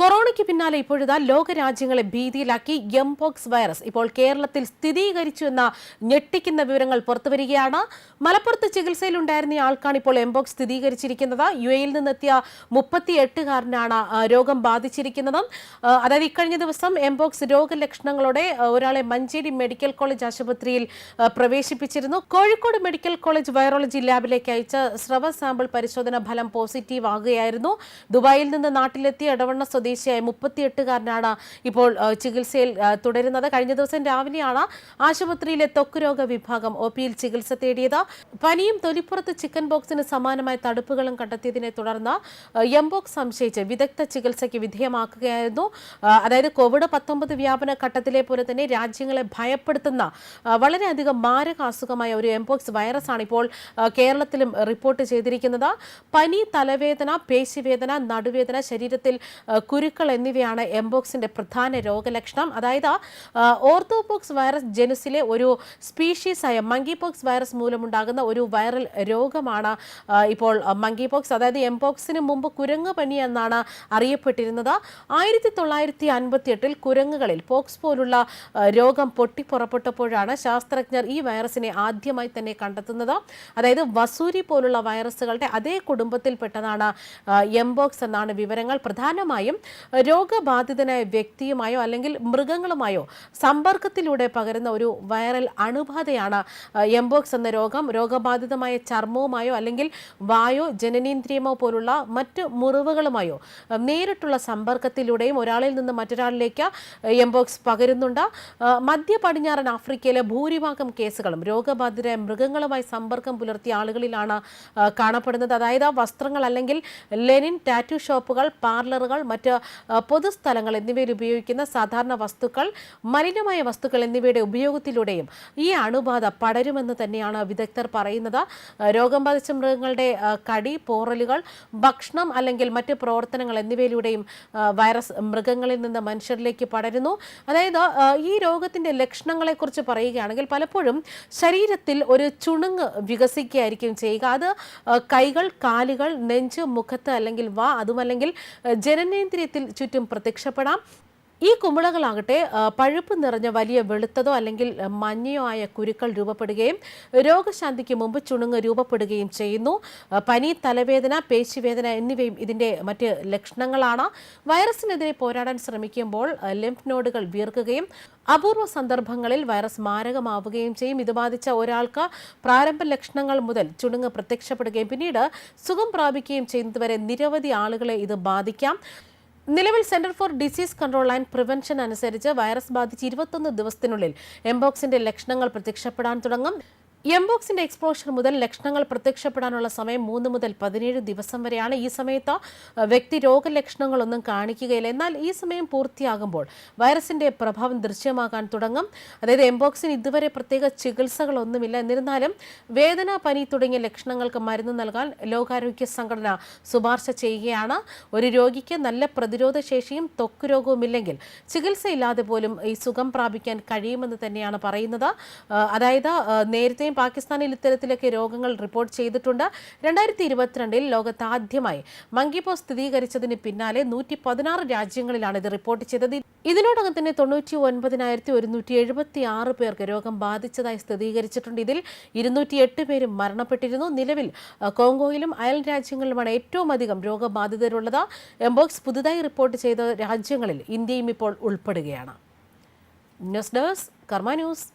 കൊറോണയ്ക്ക് പിന്നാലെ ഇപ്പോഴിതാ ലോകരാജ്യങ്ങളെ ഭീതിയിലാക്കി എംപോക്സ് വൈറസ് ഇപ്പോൾ കേരളത്തിൽ സ്ഥിരീകരിച്ചു എന്ന ഞെട്ടിക്കുന്ന വിവരങ്ങൾ പുറത്തുവരികയാണ് മലപ്പുറത്ത് ചികിത്സയിലുണ്ടായിരുന്ന ആൾക്കാണ് ഇപ്പോൾ എംപോക്സ് സ്ഥിരീകരിച്ചിരിക്കുന്നത്. യു എയിൽ നിന്നെത്തിയ മുപ്പത്തി എട്ടുകാരനാണ് രോഗം ബാധിച്ചിരിക്കുന്നത്. അതായത് ഇക്കഴിഞ്ഞ ദിവസം എംപോക്സ് രോഗലക്ഷണങ്ങളോടെ ഒരാളെ മഞ്ചേരി മെഡിക്കൽ കോളേജ് ആശുപത്രിയിൽ പ്രവേശിപ്പിച്ചിരുന്നു. കോഴിക്കോട് മെഡിക്കൽ കോളേജ് വൈറോളജി ലാബിലേക്ക് അയച്ച സ്രവ സാമ്പിൾ പരിശോധന ഫലം പോസിറ്റീവ് ആകുകയായിരുന്നു ദുബായിൽ നിന്ന് നാട്ടിലെത്തിയ ഇടവണ്ണ സ്വദേശിയായ മുപ്പത്തിയെട്ടുകാരനാണ് ഇപ്പോൾ ചികിത്സയിൽ തുടരുന്നത്. കഴിഞ്ഞ ദിവസം രാവിലെയാണ് ആശുപത്രിയിലെ ത്വക്ക് രോഗ വിഭാഗം ഒ പിയിൽ ചികിത്സ തേടിയത്. പനിയും തൊലിപ്പുറത്ത് ചിക്കൻ ബോക്സിന് സമാനമായ തടുപ്പുകളും കണ്ടെത്തിയതിനെ തുടർന്ന് എംബോക്സ് സംശയിച്ച് വിദഗ്ധ ചികിത്സയ്ക്ക് വിധേയമാക്കുകയായിരുന്നു. അതായത് കോവിഡ് പത്തൊമ്പത് വ്യാപന ഘട്ടത്തിലെ പോലെ തന്നെ രാജ്യങ്ങളെ ഭയപ്പെടുത്തുന്ന വളരെയധികം മാരക അസുഖമായ ഒരു എംബോക്സ് വൈറസ് ആണ് ഇപ്പോൾ കേരളത്തിലും റിപ്പോർട്ട് ചെയ്തിരിക്കുന്നത്. പനി തലവേദന പേശിവേദന നടുവേദന ശരീരത്തിൽ കുരുക്കൾ എന്നിവയാണ് എംബോക്സിന്റെ പ്രധാന രോഗലക്ഷണം. അതായത് ഓർത്തോപോക്സ് വൈറസ് ജനുസിലെ ഒരു സ്പീഷീസായ മങ്കിപോക്സ് വൈറസ് മൂലമുണ്ടാകുന്ന ഒരു വൈറൽ രോഗമാണ് ഇപ്പോൾ മങ്കിപോക്സ് അതായത് എംബോക്സിന് മുമ്പ് കുരങ്ങ് പനി എന്നാണ് അറിയപ്പെട്ടിരുന്നത്. ആയിരത്തി തൊള്ളായിരത്തി അൻപത്തി എട്ടിൽ കുരങ്ങുകളിൽ പോക്സ് പോലുള്ള രോഗം പൊട്ടിപ്പുറപ്പെട്ടപ്പോഴാണ് ശാസ്ത്രജ്ഞർ ഈ വൈറസിനെ ആദ്യമായി തന്നെ കണ്ടെത്തുന്നത്. അതായത് വസൂരി പോലുള്ള വൈറസുകളുടെ അതേ കുടുംബത്തിൽപ്പെട്ടതാണ് എംബോക്സ് എന്നാണ് വിവരങ്ങൾ. പ്രധാനമായും രോഗബാധിതനായ വ്യക്തിയുമായോ അല്ലെങ്കിൽ മൃഗങ്ങളുമായോ സമ്പർക്കത്തിലൂടെ പകരുന്ന ഒരു വൈറൽ അണുബാധയാണ് എംബോക്സ് എന്ന രോഗം. രോഗബാധിതമായ ചർമ്മവുമായോ അല്ലെങ്കിൽ വായോ ജനനേന്ദ്രിയമോ പോലുള്ള മറ്റ് മുറിവുകളുമായോ നേരിട്ടുള്ള സമ്പർക്കത്തിലൂടെയും ഒരാളിൽ നിന്ന് മറ്റൊരാളിലേക്ക് എംബോക്സ് പകരുന്നുണ്ട്. മധ്യ പടിഞ്ഞാറൻ ആഫ്രിക്കയിലെ ഭൂരിഭാഗം കേസുകളും രോഗബാധിതരായ മൃഗങ്ങളുമായി സമ്പർക്കം പുലർത്തിയ ആളുകളിലാണ് കാണപ്പെടുന്നത്. അതായത് വസ്ത്രങ്ങൾ അല്ലെങ്കിൽ ലെനിൻ ടാറ്റു ഷോപ്പുകൾ പാർലറുകൾ മറ്റ് ആ, പൊതുസ്ഥലങ്ങൾ എന്നിവയിൽ ഉപയോഗിക്കുന്ന സാധാരണ വസ്തുക്കൾ മലിനമായ വസ്തുക്കൾ എന്നിവയുടെ ഉപയോഗത്തിലൂടെയും ഈ അണുബാധ പടരുമെന്ന് തന്നെയാണ് വിദഗ്ധർ പറയുന്നത്. രോഗം ബാധിച്ച മൃഗങ്ങളുടെ കടി പോറലുകൾ ഭക്ഷണം അല്ലെങ്കിൽ മറ്റ് പ്രവർത്തനങ്ങൾ എന്നിവയിലൂടെയും വൈറസ് മൃഗങ്ങളിൽ നിന്ന് മനുഷ്യരിലേക്ക് പടരുന്നു. അതായത് ഈ രോഗത്തിന്റെ ലക്ഷണങ്ങളെക്കുറിച്ച് പറയുകയാണെങ്കിൽ പലപ്പോഴും ശരീരത്തിൽ ഒരു ചുണുങ്ങ് വികസിക്കുകയായിരിക്കും ചെയ്യുക. അത് കൈകൾ കാലുകൾ നെഞ്ച് മുഖത്ത് അല്ലെങ്കിൽ വാ അതുമല്ലെങ്കിൽ ആ, ജനനേന്ദ്രിയത്തിൽ ചുറ്റും പ്രത്യക്ഷപ്പെടാം. ഈ കുമിളകളാകട്ടെ പഴുപ്പ് നിറഞ്ഞ വലിയ വെളുത്തതോ അല്ലെങ്കിൽ മഞ്ഞയോ ആയ കുരുക്കൾ രൂപപ്പെടുകയും രോഗശാന്തിക്ക് മുമ്പ് ചുണുങ്ങ് രൂപപ്പെടുകയും ചെയ്യുന്നു. പനി തലവേദന പേശിവേദന എന്നിവയും ഇതിന്റെ മറ്റ് ലക്ഷണങ്ങളാണ്. വൈറസിനെതിരെ പോരാടാൻ ശ്രമിക്കുമ്പോൾ ലിംഫ് നോഡുകൾ വീർക്കുകയും അപൂർവ സന്ദർഭങ്ങളിൽ വൈറസ് മാരകമാവുകയും ചെയ്യും. ഇത് ബാധിച്ച ഒരാൾക്ക് പ്രാരംഭ ലക്ഷണങ്ങൾ മുതൽ ചുണുങ്ങ് പ്രത്യക്ഷപ്പെടുകയും പിന്നീട് സുഖം പ്രാപിക്കുകയും ചെയ്യുന്നതുവരെ നിരവധി ആളുകളെ ഇത് ബാധിക്കാം. നിലവിൽ centre for disease control and prevention അനുസരിച്ച് വൈറസ് ബാധിച്ച് ഇരുപത്തൊന്ന് ദിവസത്തിനുള്ളിൽ എംബോക്സിന്റെ ലക്ഷണങ്ങൾ പ്രത്യക്ഷപ്പെടാൻ തുടങ്ങും. എംബോക്സിന്റെ എക്സ്പോഷർ മുതൽ ലക്ഷണങ്ങൾ പ്രത്യക്ഷപ്പെടാനുള്ള സമയം മൂന്ന് മുതൽ പതിനേഴ് ദിവസം വരെയാണ്. ഈ സമയത്ത് വ്യക്തി രോഗലക്ഷണങ്ങളൊന്നും കാണിക്കുകയില്ല. എന്നാൽ ഈ സമയം പൂർത്തിയാകുമ്പോൾ വൈറസിന്റെ പ്രഭാവം ദൃശ്യമാകാൻ തുടങ്ങും. അതായത് എംബോക്സിന് ഇതുവരെ പ്രത്യേക ചികിത്സകളൊന്നുമില്ല. എന്നിരുന്നാലും വേദന പനി തുടങ്ങിയ ലക്ഷണങ്ങൾക്ക് മരുന്ന് നൽകാൻ ലോകാരോഗ്യ സംഘടന ശുപാർശ ചെയ്യുകയാണ്. ഒരു രോഗിക്ക് നല്ല പ്രതിരോധ ശേഷിയും ത്വക്ക് രോഗവുമില്ലെങ്കിൽ ചികിത്സയില്ലാതെ പോലും ഈ സുഖം പ്രാപിക്കാൻ കഴിയുമെന്ന് തന്നെയാണ് പറയുന്നത്. അതായത് ആ, നേരത്തെയും പാകിസ്ഥാനിൽ ഇത്തരത്തിലൊക്കെ രോഗങ്ങൾ റിപ്പോർട്ട് ചെയ്തിട്ടുണ്ട്. രണ്ടായിരത്തി ഇരുപത്തിരണ്ടിൽ ലോകത്ത് ആദ്യമായി മങ്കിപ്പോ സ്ഥിരീകരിച്ചതിന് പിന്നാലെ നൂറ്റി പതിനാറ് രാജ്യങ്ങളിലാണ് ഇത് റിപ്പോർട്ട് ചെയ്തത്. ഇതിനോടകം തന്നെ തൊണ്ണൂറ്റി ഒൻപതിനായിരത്തി ഒരുന്നൂറ്റി എഴുപത്തി ആറ് പേർക്ക് രോഗം ബാധിച്ചതായി സ്ഥിരീകരിച്ചിട്ടുണ്ട്. ഇതിൽ ഇരുന്നൂറ്റി എട്ട് പേരും മരണപ്പെട്ടിരുന്നു. നിലവിൽ കോങ്കോയിലും അയൽ രാജ്യങ്ങളിലുമാണ് ഏറ്റവും അധികം രോഗബാധിതരുള്ളത്. എംബോക്സ് പുതുതായി റിപ്പോർട്ട് ചെയ്ത രാജ്യങ്ങളിൽ ഇന്ത്യയും ഇപ്പോൾ ഉൾപ്പെടുകയാണ്. News desk Karma news.